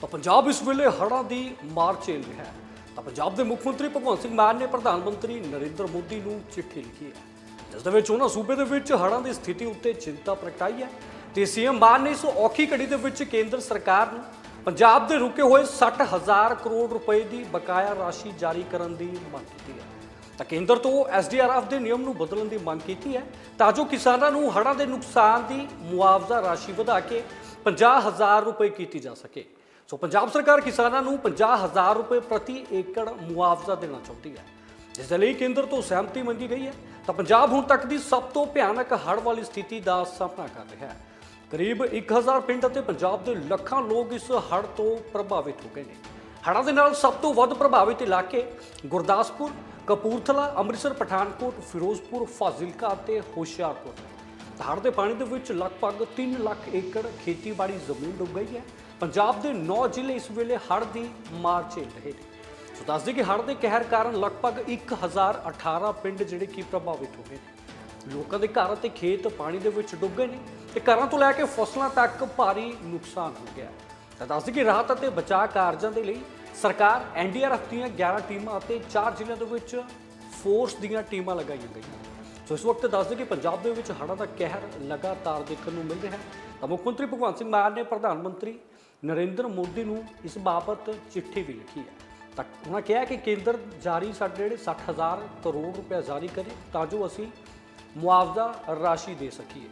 ਤਾਂ ਪੰਜਾਬ ਇਸ ਵੇਲੇ ਹੜ੍ਹਾਂ ਦੀ ਮਾਰ ਝੇਲ ਰਿਹਾ ਹੈ। ਤਾਂ ਪੰਜਾਬ ਦੇ ਮੁੱਖ ਮੰਤਰੀ ਭਗਵੰਤ ਸਿੰਘ ਮਾਨ ਨੇ ਪ੍ਰਧਾਨ ਮੰਤਰੀ ਨਰਿੰਦਰ ਮੋਦੀ ਨੂੰ ਚਿੱਠੀ ਲਿਖੀ ਹੈ। ਜਿਸ ਦੇ ਵਿੱਚ ਉਹਨਾਂ ਸੂਬੇ ਦੇ ਵਿੱਚ ਹੜ੍ਹਾਂ ਦੀ ਸਥਿਤੀ ਉੱਤੇ ਚਿੰਤਾ ਪ੍ਰਗਟਾਈ ਹੈ ਤੇ ਸੀਐਮ ਮਾਨ ਨੇ ਇਸ ਔਖੀ ਘੜੀ ਦੇ ਵਿੱਚ ਕੇਂਦਰ ਸਰਕਾਰ ਨੂੰ ਪੰਜਾਬ ਦੇ ਰੁਕੇ ਹੋਏ 60000 ਕਰੋੜ ਰੁਪਏ ਦੀ ਬਕਾਇਆ ਰਾਸ਼ੀ ਜਾਰੀ ਕਰਨ ਦੀ ਮੰਗ ਕੀਤੀ ਹੈ। ਤਾਂ ਕੇਂਦਰ ਤੋਂ ਐਸਡੀਆਰਐਫ ਦੇ ਨਿਯਮ ਨੂੰ ਬਦਲਣ ਦੀ ਮੰਗ ਕੀਤੀ ਹੈ ਤਾਂ ਜੋ ਕਿਸਾਨਾਂ ਨੂੰ ਹੜ੍ਹਾਂ ਦੇ ਨੁਕਸਾਨ ਦੀ ਮੁਆਵਜ਼ਾ ਰਾਸ਼ੀ ਵਧਾ ਕੇ 50000 ਰੁਪਏ ਕੀਤੀ ਜਾ ਸਕੇ। ਸੋ ਪੰਜਾਬ ਸਰਕਾਰ ਕਿਸਾਨਾਂ ਨੂੰ 50000 ਰੁਪਏ ਪ੍ਰਤੀ ਏਕੜ ਮੁਆਵਜ਼ਾ ਦੇਣਾ ਚਾਹੁੰਦੀ ਹੈ। ਜਿਸ ਦੇ ਲਈ ਕੇਂਦਰ ਤੋਂ ਸਹਿਮਤੀ ਮੰਗੀ ਗਈ ਹੈ, ਤਾਂ ਪੰਜਾਬ ਹੁਣ ਤੱਕ ਦੀ ਸਭ ਤੋਂ ਭਿਆਨਕ ਹੜ੍ਹ ਵਾਲੀ ਸਥਿਤੀ ਦਾ ਸਾਹਮਣਾ ਕਰ ਰਿਹਾ ਹੈ। ਕਰੀਬ 1000 ਪਿੰਡ ਅਤੇ ਪੰਜਾਬ ਦੇ ਲੱਖਾਂ ਲੋਕ ਇਸ ਹੜ੍ਹ ਤੋਂ ਪ੍ਰਭਾਵਿਤ ਹੋ ਗਏ ਨੇ। ਹੜ੍ਹਾਂ ਦੇ ਨਾਲ ਸਭ ਤੋਂ ਵੱਧ ਪ੍ਰਭਾਵਿਤ ਇਲਾਕੇ ਗੁਰਦਾਸਪੁਰ, ਕਪੂਰਥਲਾ, ਅੰਮ੍ਰਿਤਸਰ, ਪਠਾਨਕੋਟ, ਫਿਰੋਜ਼ਪੁਰ, ਫਾਜ਼ਿਲਕਾ ਅਤੇ ਹੁਸ਼ਿਆਰਪੁਰ ਨੇ। ਹੜ੍ਹ ਦੇ ਪਾਣੀ ਦੇ ਵਿੱਚ ਲਗਭਗ 3 ਲੱਖ ਏਕੜ ਖੇਤੀਬਾੜੀ ਜ਼ਮੀਨ ਡੁੱਬ ਗਈ ਹੈ ਪੰਜਾਬ ਦੇ 9 ਜ਼ਿਲ੍ਹੇ ਇਸ ਵੇਲੇ ਹੜ੍ਹ ਦੀ ਮਾਰ ਝੇਲ ਰਹੇ ਨੇ ਸੋ ਦੱਸਦੇ ਕਿ ਹੜ੍ਹ ਦੇ ਕਹਿਰ ਕਾਰਨ ਲਗਭਗ 1018 ਪਿੰਡ ਜਿਹੜੇ ਕਿ ਪ੍ਰਭਾਵਿਤ ਹੋਏ ਨੇ ਲੋਕਾਂ ਦੇ ਘਰ ਅਤੇ ਖੇਤ ਪਾਣੀ ਦੇ ਵਿੱਚ ਡੁੱਬ ਗਏ ਨੇ ਤੇ ਘਰਾਂ ਤੋਂ ਲੈ ਕੇ ਫਸਲਾਂ ਤੱਕ ਭਾਰੀ ਨੁਕਸਾਨ ਹੋ ਗਿਆ ਤਾਂ ਦੱਸਦੇ ਕਿ ਰਾਹਤ ਅਤੇ ਬਚਾਅ ਕਾਰਜਾਂ ਦੇ ਲਈ ਸਰਕਾਰ ਐਨਡੀਆਰਐਫ ਦੀਆਂ 11 ਟੀਮਾਂ ਅਤੇ 4 ਜ਼ਿਲ੍ਹਿਆਂ ਦੇ ਵਿੱਚ ਫੋਰਸ ਦੀਆਂ ਟੀਮਾਂ ਲਗਾਈਆਂ ਗਈਆਂ ਸੋ ਇਸ ਵਕਤ ਦੱਸਦੇ ਕਿ ਪੰਜਾਬ ਦੇ ਵਿੱਚ ਹੜ੍ਹਾਂ ਦਾ ਕਹਿਰ ਲਗਾਤਾਰ ਦੇਖਣ ਨੂੰ ਮਿਲ ਰਿਹਾ ਹੈ। ਤਾਂ ਮੁੱਖ ਮੰਤਰੀ ਭਗਵੰਤ ਸਿੰਘ ਮਾਨ ਨੇ ਪ੍ਰਧਾਨ ਮੰਤਰੀ ਨਰਿੰਦਰ ਮੋਦੀ ਨੂੰ ਇਸ ਬਾਬਤ ਚਿੱਠੀ ਵੀ ਲਿਖੀ ਹੈ। ਤਾਂ ਉਹਨਾਂ ਕਿਹਾ ਕਿ ਕੇਂਦਰ ਜਾਰੀ ਸਾਡੇ ਜਿਹੜੇ 60000 ਕਰੋੜ ਰੁਪਏ ਜਾਰੀ ਕਰੇ ਤਾਂ ਜੋ ਅਸੀਂ ਮੁਆਵਜ਼ਾ ਰਾਸ਼ੀ ਦੇ ਸਕੀਏ।